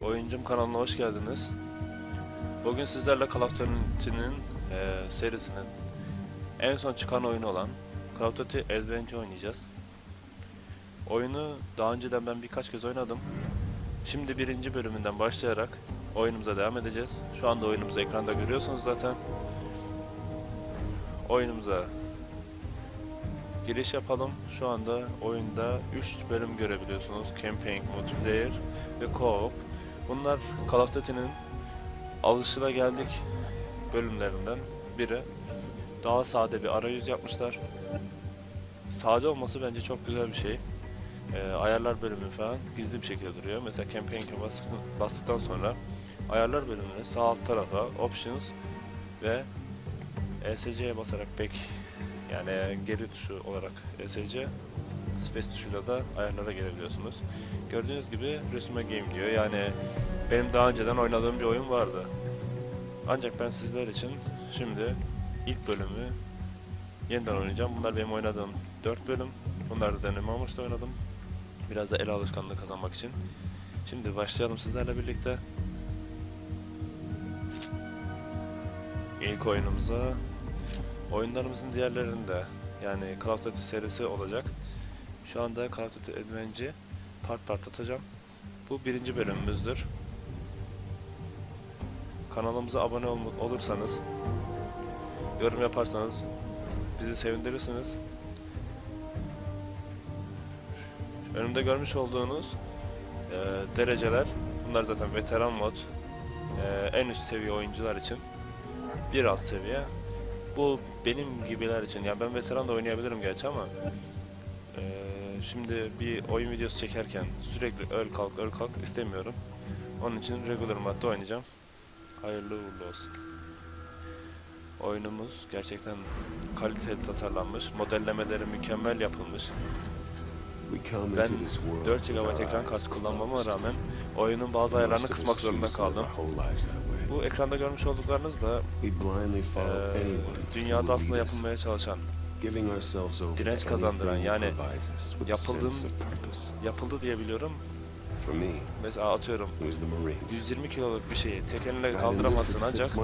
Oyuncum kanalına hoş geldiniz. Bugün sizlerle Call of Duty'nin eee, serisinin en son çıkan oyunu olan Call of Duty Adventure oynayacağız. Oyunu daha önceden ben birkaç kez oynadım. Şimdi birinci bölümünden başlayarak oyunumuza devam edeceğiz. Şu anda oyunumuzu ekranda görüyorsunuz zaten. Oyunumuza giriş yapalım. Şu anda oyunda 3 bölüm görebiliyorsunuz. Campaign, Multiplayer ve Co-op. Bunlar Call of Duty'nin alışılageldik bölümlerinden biri. Daha sade bir arayüz yapmışlar. Sade olması bence çok güzel bir şey. Ee, ayarlar bölümü falan gizli bir şekilde duruyor. Mesela Campaign'e bastıktan, sonra ayarlar bölümüne sağ alt tarafa Options ve ESC'ye basarak back yani geri tuşu olarak ESC Space tuşuyla da ayarlara gelebiliyorsunuz. Gördüğünüz gibi resume game diyor. Yani benim daha önceden oynadığım bir oyun vardı. Ancak ben sizler için şimdi ilk bölümü yeniden oynayacağım. Bunlar benim oynadığım 4 bölüm. Bunları da deneme amaçlı oynadım. Biraz da el alışkanlığı kazanmak için. Şimdi başlayalım sizlerle birlikte. İlk oyunumuza oyunlarımızın diğerlerinde yani Call of Duty serisi olacak. Şu anda Call of Duty Adventure part part atacağım. Bu birinci bölümümüzdür. Kanalımıza abone ol olursanız, yorum yaparsanız bizi sevindirirsiniz. Önümde görmüş olduğunuz e, dereceler, bunlar zaten veteran mod, e, en üst seviye oyuncular için bir alt seviye. Bu benim gibiler için, yani ben veteran da oynayabilirim gerçi ama e, şimdi bir oyun videosu çekerken sürekli öl kalk öl kalk istemiyorum. Onun için regular modda oynayacağım. Hayırlı uğurlu olsun. Oyunumuz gerçekten kaliteli tasarlanmış, modellemeleri mükemmel yapılmış. Ben into this world 4 with our GB ekran kartı kullanmama rağmen oyunun bazı ayarlarını kısmak zorunda kaldım. Bu ekranda görmüş olduklarınız da anyone dünyada aslında yapılmaya çalışan, direnç kazandıran, yani purpose. yapıldı diye biliyorum. Mesela atıyorum it was the Marines. 120 kiloluk bir şeyi tek enlisted kaldıramazsın ancak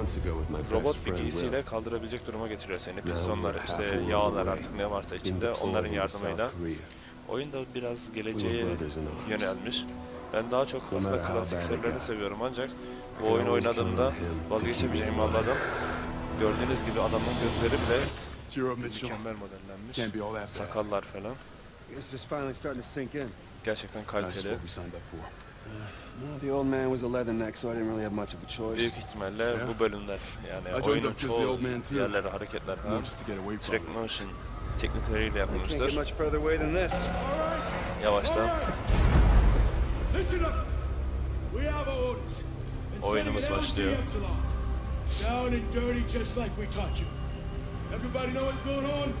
robot bir giysiyle kaldırabilecek duruma getiriyor seni. Pistonlar, işte yağlar artık ne varsa içinde onların yardımıyla oyun da biraz geleceğe yönelmiş. Ben daha çok aslında klasik bad it serileri got, seviyorum ancak bu oyunu oynadığımda me anladım. Gördüğünüz gibi adamın gözleri bile mükemmel modellenmiş. Can't be all that bad. Sakallar falan. Gerçekten kaliteli. choice. Büyük ihtimalle Yeah. bu bölümler yani oyunun çoğu yerleri, hareketler falan it. motion teknikleriyle yapılmıştır. Yavaştan Oyunumuz sending it başlıyor. LZ Epsilon. Down and dirty just like we taught you. Everybody know what's going on?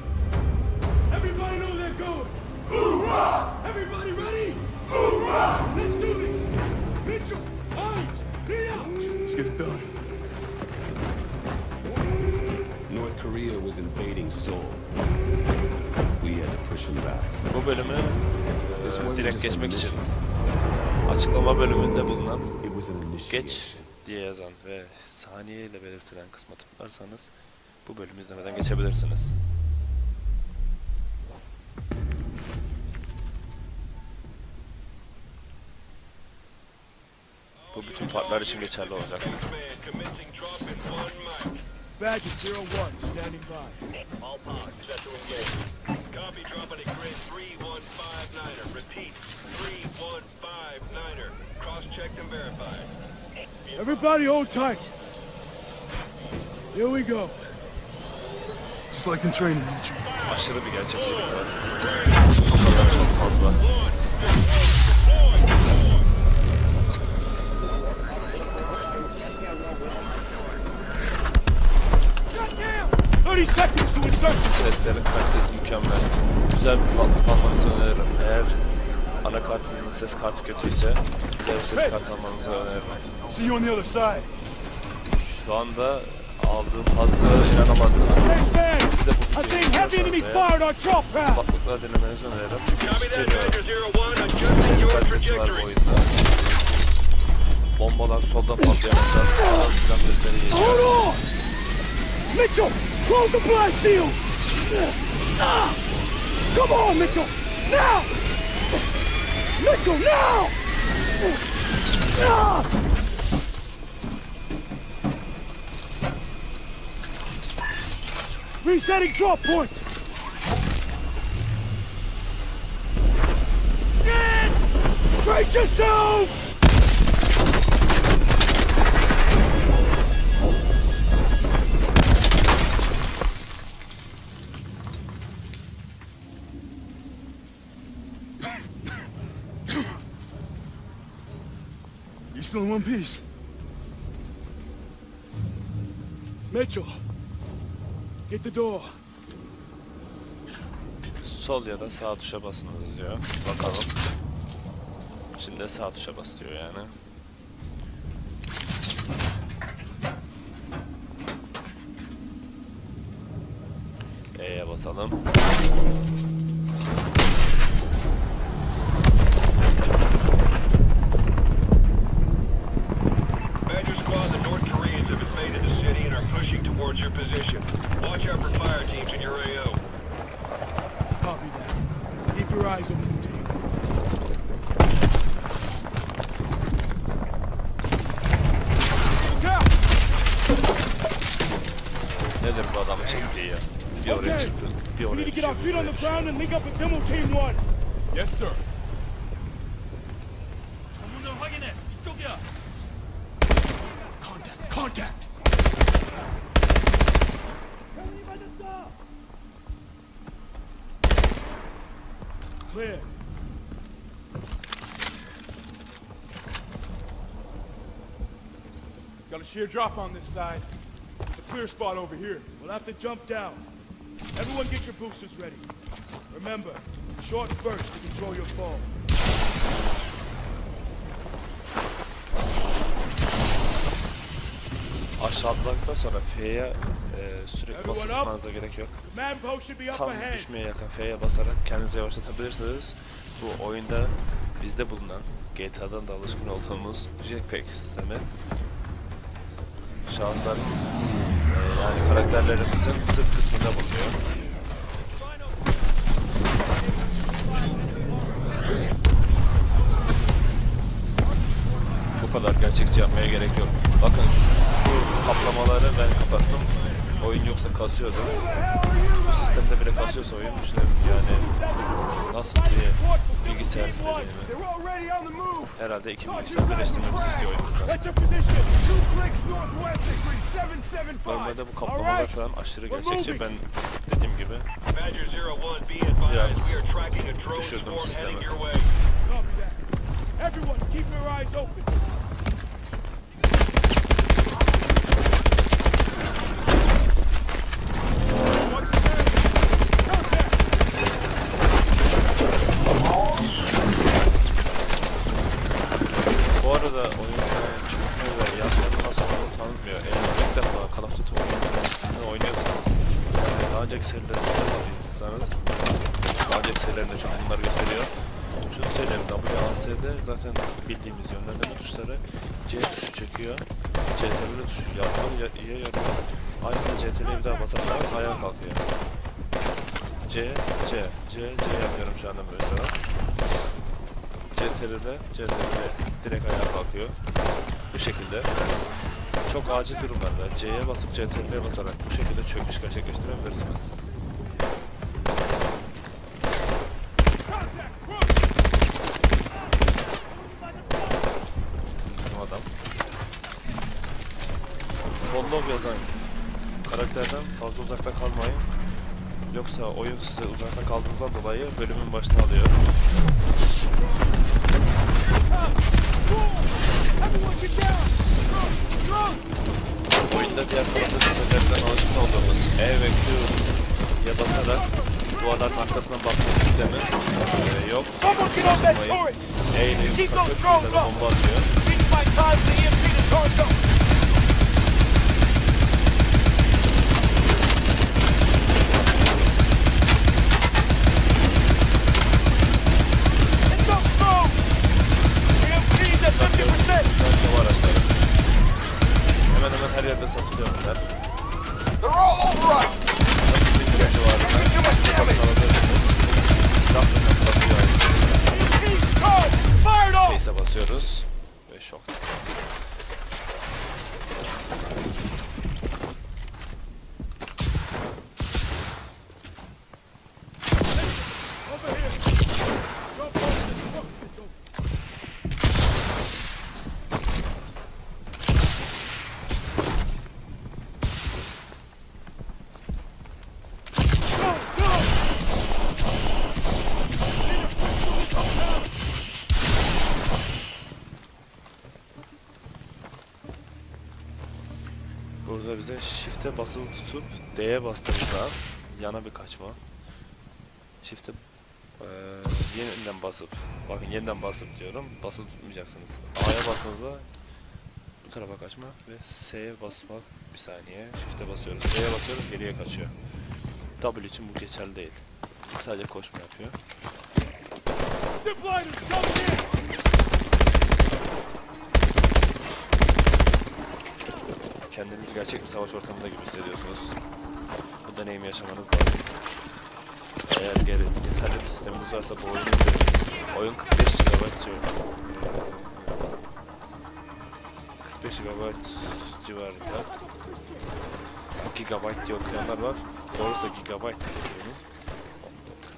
Everybody know they're going. Hoorah! Everybody ready? Hoorah! Let's do this. Mitchell, Hines, lead out. Let's get it done. North Korea was invading Seoul. We had to push them back. bu bölümü This wasn't direkt geçmek için mission. Açıklama bölümünde bulunan geç diye yazan ve saniye ile belirtilen kısma tıklarsanız bu bölümü izlemeden geçebilirsiniz. Bu bütün partlar için geçerli olacak. Badger 01, standing by. All pods set to engage. Copy dropping at grid 3159er. Repeat, 3159er. Cross-checked and verified. Everybody hold tight. Here we go. Just like in training, Mitchell. Aşırı bir gerçekçilik var. O kadar çok fazla. Seslerin kalitesi mükemmel. Güzel bir kulaklık almanızı öneririm. Eğer anakartınızın ses kartı kötüyse güzel bir ses kartı almanızı öneririm. See you on the other side. Şu anda aldığım hazzı inanamazsınız. Siz de bu pad! Kulaklıklar dinlemenizi öneririm. Çünkü ses kalitesi var bu oyunda. Bombalar solda patlayanlar, sağdan silah sesleri geliyor. Mitchell! Close the blast seal! Ah! Come on, Mitchell! Now! Mitchell, now! Resetting drop point! Brace yourselves! One piece? Mitchell, hit the door. Sol ya da sağ tuşa basınız diyor. Bakalım. Şimdi sağ tuşa bas diyor yani. E'ye basalım. Clear. Got a sheer drop on this side. There's a clear spot over here. We'll have to jump down. Everyone get your boosters ready. Remember, short burst to control your fall. Aşağı atladıktan sonra F'ye e, sürekli basıp tutmanıza gerek yok. Tam düşmeye yakın F'ye basarak kendinizi yavaşlatabilirsiniz. Bu oyunda bizde bulunan GTA'dan da alışkın olduğumuz jetpack sistemi şahısların e, yani karakterlerimizin sırt kısmında bulunuyor. Bu kadar gerçekçi yapmaya gerek yok. Bakın kaplamaları ben kapattım. Oyun yoksa kasıyordu. Bu sistemde bile kasıyorsa oyun düşünün yani nasıl diye bilgisayar move. Herhalde iki bilgisayar birleştirmemizi istiyor oyun. That's your position. Two clicks northwest at 3775. Normalde bu kaplamalar falan aşırı gerçekçi. Ben dediğim gibi drone düşürdüm sistemi. Everyone, keep your eyes open. Bu arada oyunun çıkmasına ve yazmanın nasıl olduğunu tanıtmıyor. Eğer ilk defa Call of Duty oyununu oynuyorsanız, yani daha önceki serileri oynamadıysanız, daha önceki serilerinde çünkü bunlar gösteriyor. Şu serilerin WASD zaten bildiğimiz yönlendirme tuşları C tuşu çekiyor, CTRL tuşu yardım ya yarıyor. Ayrıca CTRL'ye bir daha basarsanız ayağa kalkıyor. C, C, C, C yapıyorum şu anda mesela. CTRL'de CTRL direkt ayağa kalkıyor. Bu şekilde. Çok acil durumlarda C'ye basıp CTRL'ye basarak bu şekilde çöküş gerçekleştirebilirsiniz. Bizim adam. Follow yazan karakterden fazla uzakta kalmayın. Yoksa oyun size uzakta kaldığınızdan dolayı bölümün başına alıyor. Oyunda diğer tarafta sistemlerden alışkın olduğumuz E ve Q'ya basarak duvarların arkasından bakma sistemi e, yok. Turret. E ile up. bomba atıyor. this. I'm doing that. They're all over us! Bize shift'e basılı tutup D'ye bastığımızda yana bir kaçma. Shift'e eee, yeniden basıp bakın yeniden basıp diyorum basılı tutmayacaksınız. A'ya bastığınızda bu tarafa kaçma ve S'ye basmak bir saniye. Shift'e basıyoruz. D'ye basıyoruz geriye kaçıyor. W için bu geçerli değil. Sadece koşma yapıyor. Kendinizi gerçek bir savaş ortamında gibi hissediyorsunuz. Bu deneyimi yaşamanız lazım. Eğer geri yeterli bir sisteminiz varsa bu oyunu indirin. Oyun 45 GB civarında. 45 GB civarında. GB diye okuyanlar var. Doğrusu da gigabyte diye oyunun.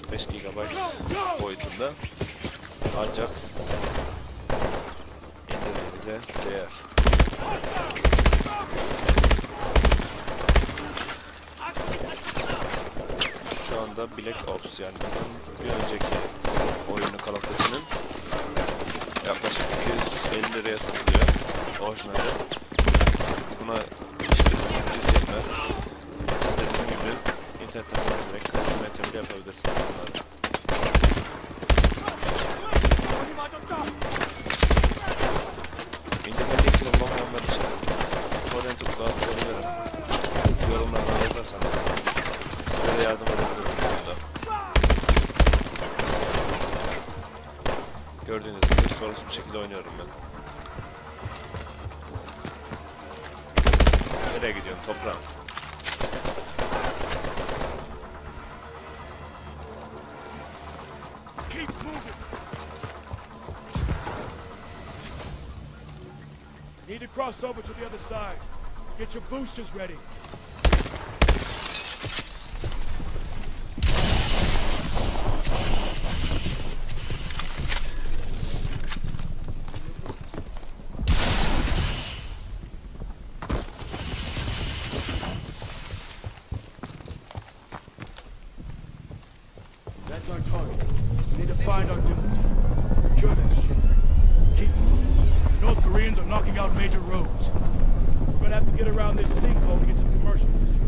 45 GB boyutunda. Ancak indirmenize değer. Anda Black Ops yani bir önceki oyunu Call of Duty'nin yaklaşık 250 liraya satılıyor orijinali. Buna hiçbir ücret yetmez. İstediğiniz gibi internetten indirerek bile yapabilirsiniz bunları. Keep moving! Need to cross over to the other side. Get your boosters ready. That's our target. We need to find our demo team. Secure that shit. Keep moving. The North Koreans are knocking out major roads. We're gonna have to get around this sinkhole to get to the commercial district.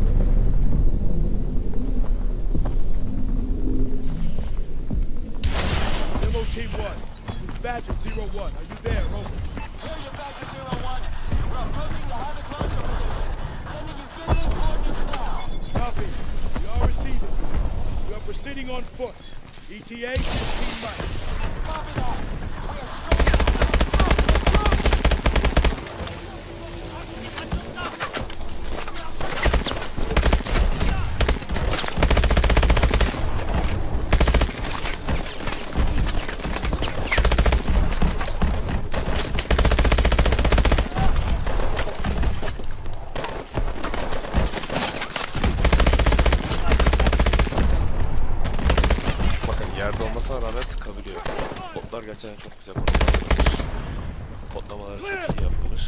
Demo Team 1, this is Badger 01. Are you there? Over. Here you Badger Zero One. We're approaching the Havoc launcher position. Sending you coordinates now. Copy. We are receiving. We are proceeding on foot. ETA 15 miles. Copy that. Gerçekten çok güzel konumlandırılmış. Kodlamaları çok iyi yapılmış.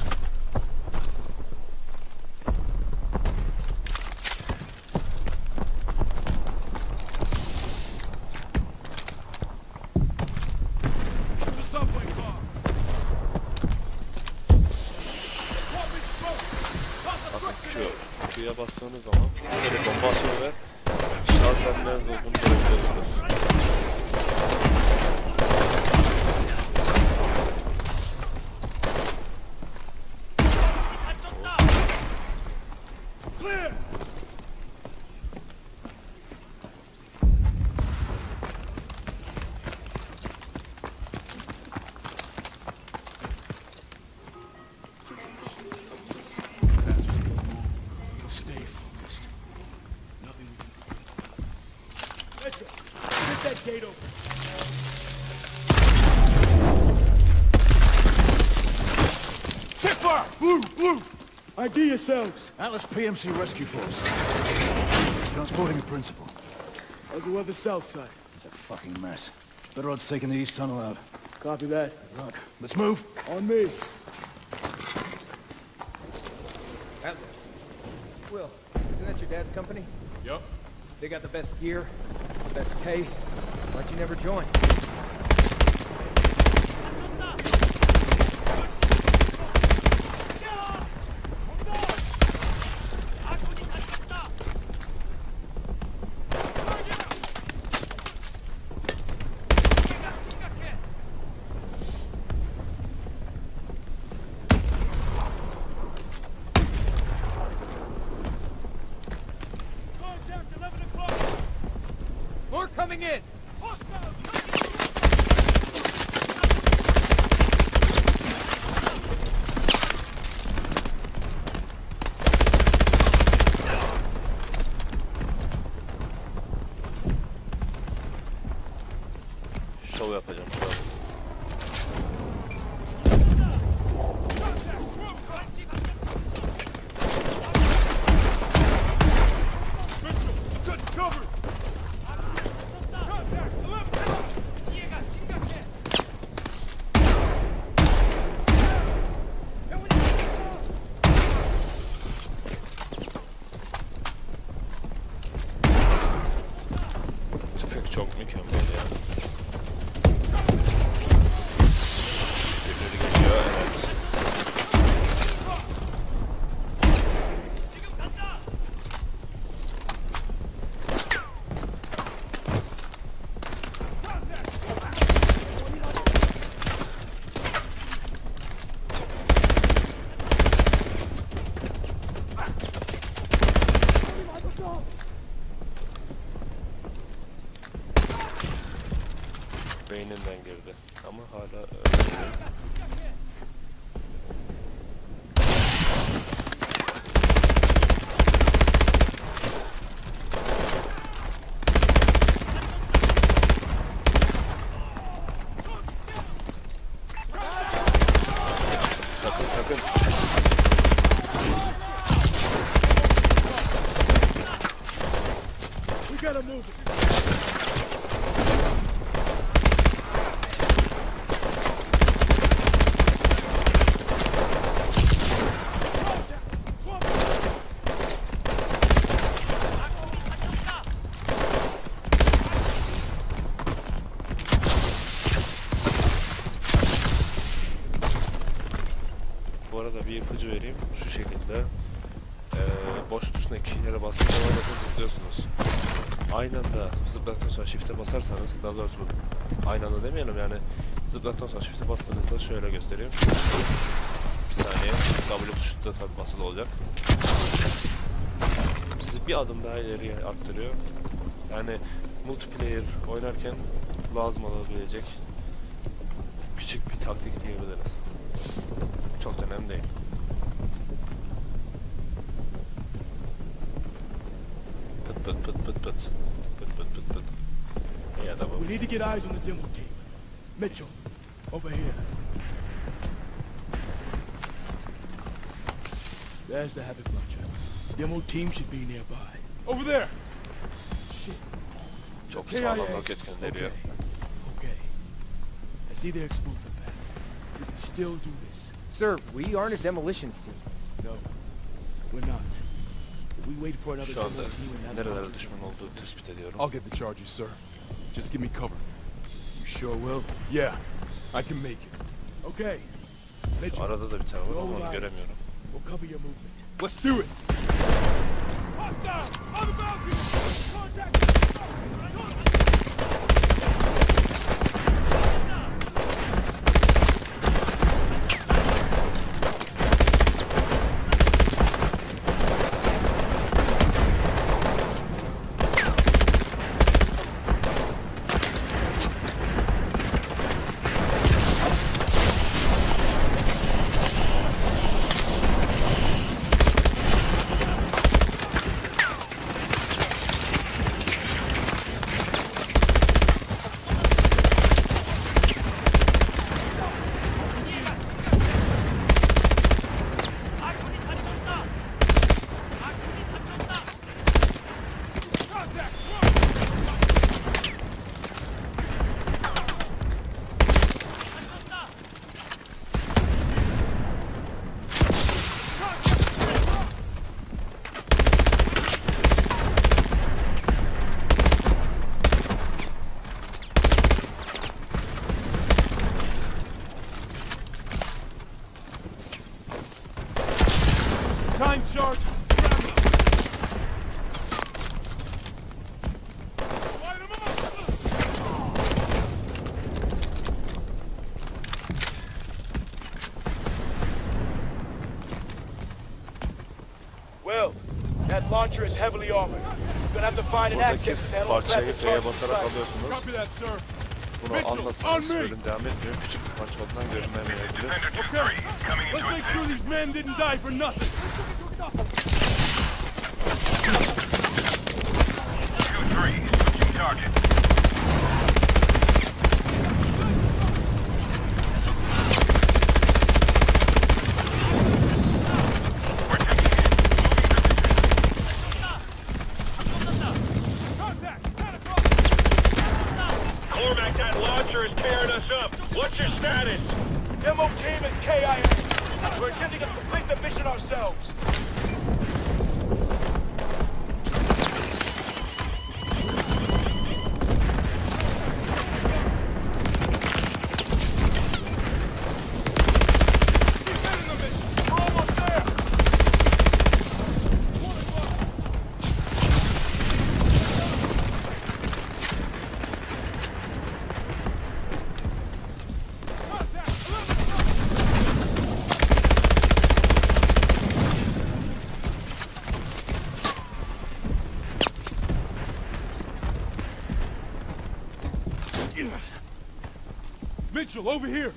Bakın grenade. Q'ya bastığınız zaman ID yourselves. Atlas PMC Rescue Force. Transporting a principal. How's the weather south side? It's a fucking mess. Better odds taking the east tunnel out. Copy that. Look, let's move. On me. Atlas. Will, isn't that your dad's company? Yep. They got the best gear, the best pay. Why'd you never join? More coming in! Çok mükemmel ya. Bu arada bir ipucu vereyim. Şu şekilde. Ee, boş tutusuna iki yere bastığınız zaman bakın zıplıyorsunuz. Aynı anda zıpladıktan sonra shift'e basarsanız, daha doğrusu aynı anda demeyelim yani zıpladıktan sonra shift'e bastığınızda şöyle göstereyim. Bir saniye. W tuşu da tabi basılı olacak. Sizi bir adım daha ileriye arttırıyor. Yani multiplayer oynarken lazım olabilecek küçük bir taktik diyebiliriz. Çok da önemli değil. Pıt pıt pıt pıt pıt. Pıt pıt pıt pıt. İyi adamım. We need to get eyes on the demo team. Mitchell, over here. There's the Havoc launcher. Demo team should be nearby. Over there! Çok KIA. sağlam roket gönderiyor. Okay. Okay. I see their explosive packs. We can still do this. Sir, we aren't a demolitions team. No, we're not. We wait for another Şu anda nerelere düşman olduğu tespit ediyorum. I'll get the charges, sir. Just give me cover. You sure will? Yeah, I can make it. Okay. Mitchell, Arada da bir tane var ama onu göremiyorum. we'll cover your movement. Let's do it. Hostile! On the balcony! That launcher is heavily armored. You're gonna have to find an Buradaki access panel and parçayı F'ye basarak alıyorsunuz. Copy that, sir. Bunu almasanız bölüm devam etmiyor. Küçük bir parça olduğundan görünmemeyebilir. Defender 2-3, Okay, let's make sure these men didn't die for nothing. Attempting to complete the mission ourselves. Over here.